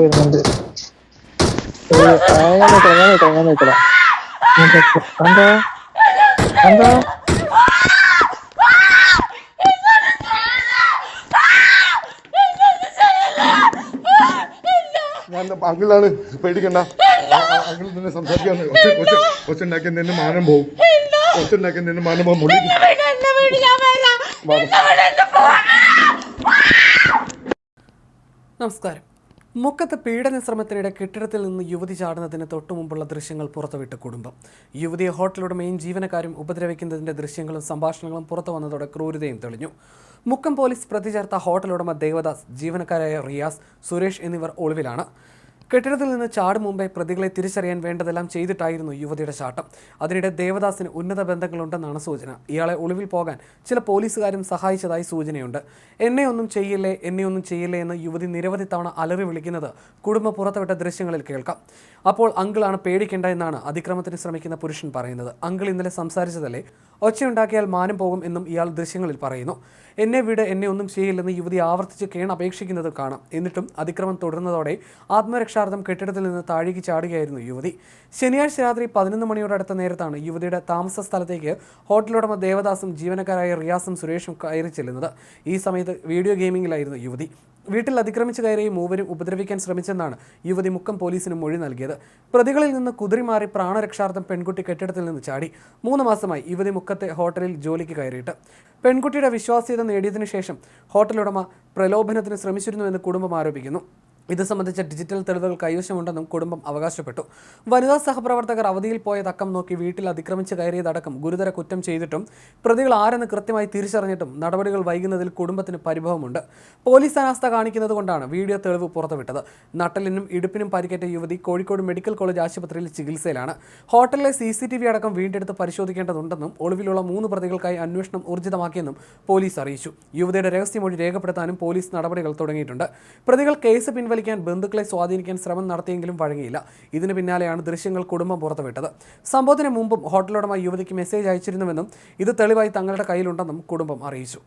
വരുന്നുണ്ട്. എന്താ? എന്താ? ഞാൻ അങ്കിളാണ് പേടിക്കണ്ട. അങ്കിൾ നിന്നെ സംസാരിക്കാൻ കൊച്ചുണ്ടാക്കി നിന്നെ മാനം പോവും. കൊച്ചുണ്ടാക്കി നിന്നെ മാനം പോകും നമസ്കാരം. മുക്കത്ത് പീഡന ശ്രമത്തിനിടെ കെട്ടിടത്തിൽ നിന്ന് യുവതി ചാടുന്നതിന് തൊട്ടുമുമ്പുള്ള ദൃശ്യങ്ങൾ പുറത്തുവിട്ട കുടുംബം. യുവതിയെ ഹോട്ടലുടമയും ജീവനക്കാരും ഉപദ്രവിക്കുന്നതിന്റെ ദൃശ്യങ്ങളും സംഭാഷണങ്ങളും പുറത്തു വന്നതോടെ ക്രൂരതയും തെളിഞ്ഞു. മുക്കം പോലീസ് പ്രതി ചേർത്ത ഹോട്ടലുടമ ദേവദാസ് ജീവനക്കാരായ റിയാസ് സുരേഷ് എന്നിവർ ഒളിവിലാണ്. കെട്ടിടത്തിൽ നിന്ന് ചാടും മുമ്പേ പ്രതികളെ തിരിച്ചറിയാൻ വേണ്ടതെല്ലാം ചെയ്തിട്ടായിരുന്നു യുവതിയുടെ ചാട്ടം. അതിനിടെ ദേവദാസിന് ഉന്നത ബന്ധങ്ങളുണ്ടെന്നാണ് സൂചന. ഇയാളെ ഒളിവിൽ പോകാൻ ചില പോലീസുകാരും സഹായിച്ചതായി സൂചനയുണ്ട്. എന്നെ ഒന്നും ചെയ്യില്ലേ എന്നെ ഒന്നും ചെയ്യില്ലേ എന്ന് യുവതി നിരവധി തവണ അലറി വിളിക്കുന്നത് കുടുംബം പുറത്തുവിട്ട ദൃശ്യങ്ങളിൽ കേൾക്കാം. അപ്പോൾ അങ്കിളാണ് പേടിക്കേണ്ട എന്നാണ് അതിക്രമത്തിന് ശ്രമിക്കുന്ന പുരുഷൻ പറയുന്നത്. അങ്കിൾ ഇന്നലെ സംസാരിച്ചതല്ലേ? ഒച്ചയുണ്ടാക്കിയാൽ മാനം പോകും എന്നും ഇയാൾ ദൃശ്യങ്ങളിൽ പറയുന്നു. എന്നെ വിട് എന്നെ ഒന്നും ചെയ്യില്ലെന്ന് യുവതി ആവർത്തിച്ച് കേൺ അപേക്ഷിക്കുന്നത് കാണാം. എന്നിട്ടും അതിക്രമം തുടർന്നതോടെ ആത്മരക്ഷാർത്ഥം കെട്ടിടത്തിൽ നിന്ന് താഴേക്ക് ചാടുകയായിരുന്നു യുവതി. ശനിയാഴ്ച രാത്രി പതിനൊന്ന് മണിയോട് അടുത്ത നേരത്താണ് യുവതിയുടെ താമസ സ്ഥലത്തേക്ക് ഹോട്ടലുടമ ദേവദാസും ജീവനക്കാരായ റിയാസും സുരേഷും കയറി ചെല്ലുന്നത്. ഈ സമയത്ത് വീഡിയോ ഗെയിമിംഗിലായിരുന്നു യുവതി. വീട്ടിൽ അതിക്രമിച്ചു കയറി മൂവരും ഉപദ്രവിക്കാൻ ശ്രമിച്ചെന്നാണ് യുവതി മുക്കം പോലീസിന് മൊഴി നൽകിയത്. പ്രതികളിൽ നിന്ന് കുതിരി മാറി പ്രാണരക്ഷാർത്ഥം പെൺകുട്ടി കെട്ടിടത്തിൽ നിന്ന് ചാടി. മൂന്ന് മാസമായി യുവതി മുക്കത്തെ ഹോട്ടലിൽ ജോലിക്ക് കയറിയിട്ട്. പെൺകുട്ടിയുടെ വിശ്വാസ്യത നേടിയതിനു ശേഷം ഹോട്ടലുടമ പ്രലോഭനത്തിന് ശ്രമിച്ചിരുന്നുവെന്ന് കുടുംബം ആരോപിക്കുന്നു. ഇത് സംബന്ധിച്ച ഡിജിറ്റൽ തെളിവുകൾ കൈവശമുണ്ടെന്നും കുടുംബം അവകാശപ്പെട്ടു. വനിതാ സഹപ്രവർത്തകർ അവധിയിൽ പോയതക്കം നോക്കി വീട്ടിൽ അതിക്രമിച്ച് കയറിയതടക്കം ഗുരുതര കുറ്റം ചെയ്തിട്ടും പ്രതികൾ ആരെന്ന് കൃത്യമായി തിരിച്ചറിഞ്ഞിട്ടും നടപടികൾ വൈകുന്നതിൽ കുടുംബത്തിന് പരിഭവമുണ്ട്. പോലീസ് അനാസ്ഥ കാണിക്കുന്നത് കൊണ്ടാണ് വീഡിയോ തെളിവ് പുറത്തുവിട്ടത്. നട്ടലിനും ഇടുപ്പിനും പരിക്കേറ്റ യുവതി കോഴിക്കോട് മെഡിക്കൽ കോളേജ് ആശുപത്രിയിൽ ചികിത്സയിലാണ്. ഹോട്ടലിലെ സി സി ടി വി അടക്കം വീണ്ടെടുത്ത് പരിശോധിക്കേണ്ടതുണ്ടെന്നും ഒളിവിലുള്ള മൂന്ന് പ്രതികൾക്കായി അന്വേഷണം ഊർജിതമാക്കിയെന്നും പോലീസ് അറിയിച്ചു. യുവതിയുടെ രഹസ്യമൊഴി രേഖപ്പെടുത്താനും പോലീസ് നടപടികൾ തുടങ്ങിയിട്ടുണ്ട്. പ്രതികൾ കേസ് പിൻവലിക്കാൻ ബന്ധുക്കളെ സ്വാധീനിക്കാൻ ശ്രമം നടത്തിയെങ്കിലും വഴങ്ങിയില്ല. ഇതിന് പിന്നാലെയാണ് ദൃശ്യങ്ങൾ കുടുംബം പുറത്തുവിട്ടത്. സംഭവത്തിന് മുമ്പും ഹോട്ടലുടമ യുവതിക്ക് മെസ്സേജ് അയച്ചിരുന്നുവെന്നും ഇത് തെളിവായി തങ്ങളുടെ കയ്യിലുണ്ടെന്നും കുടുംബം അറിയിച്ചു.